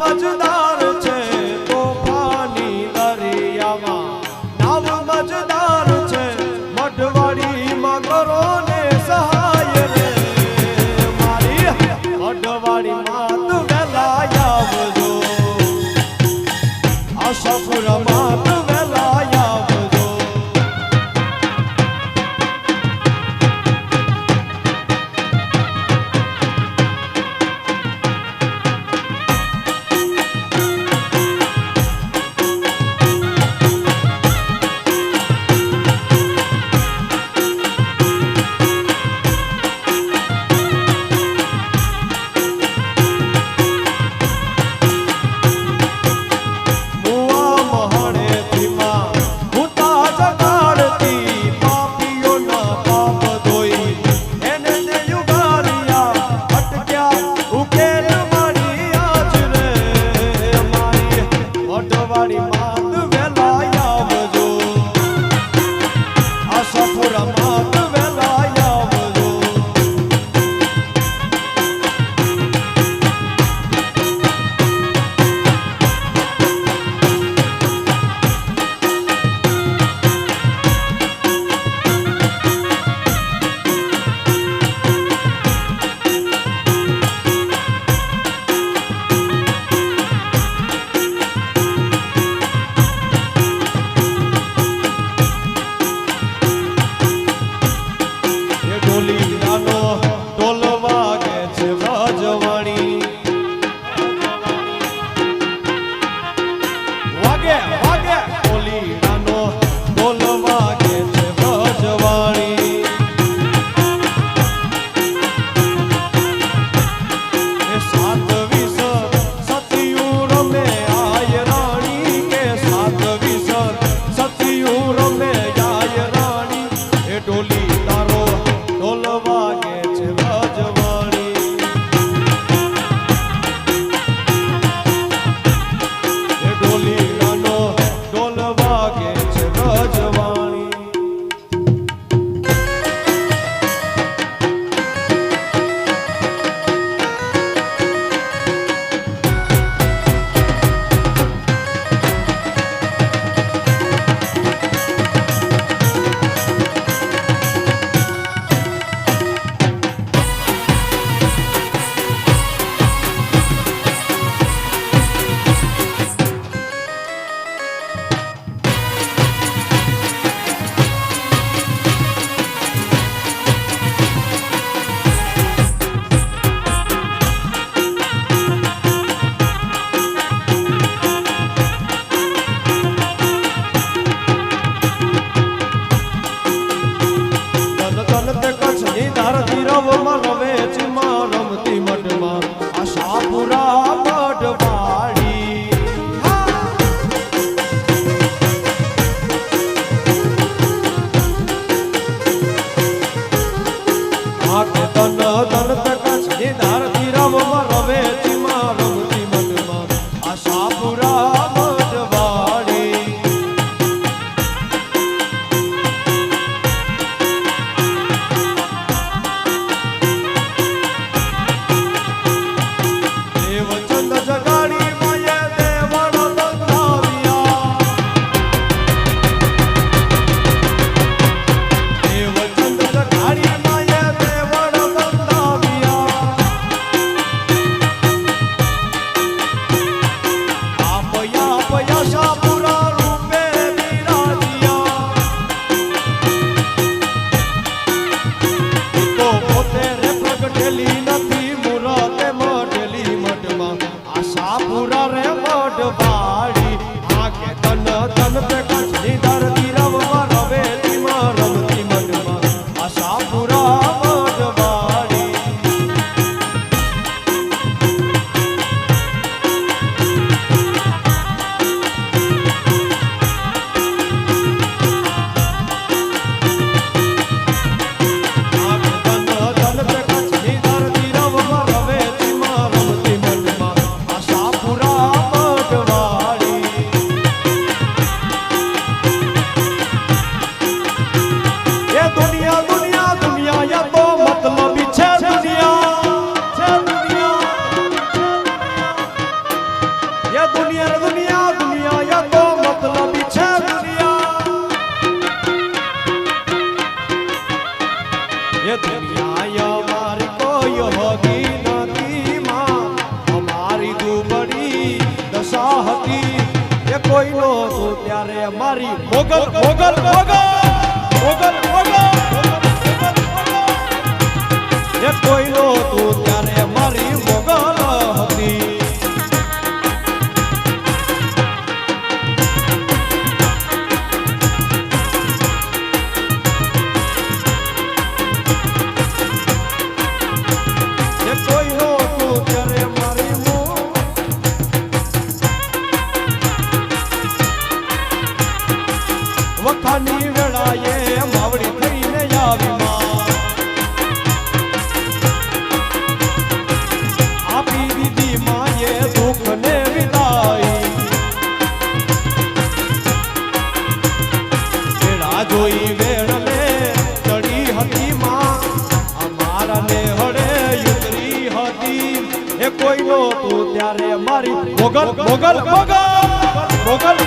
我知道。મોગલ મોગલ મોગલ મોગલ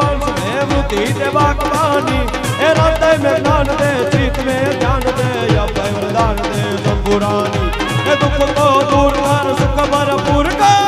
वंश में मुक्ति देवा कहानी हे हृदय में ज्ञान दे चित में ध्यान दे अभय वरदान दे पुरानी हे दुख को दूर कर सुख भरपूर कर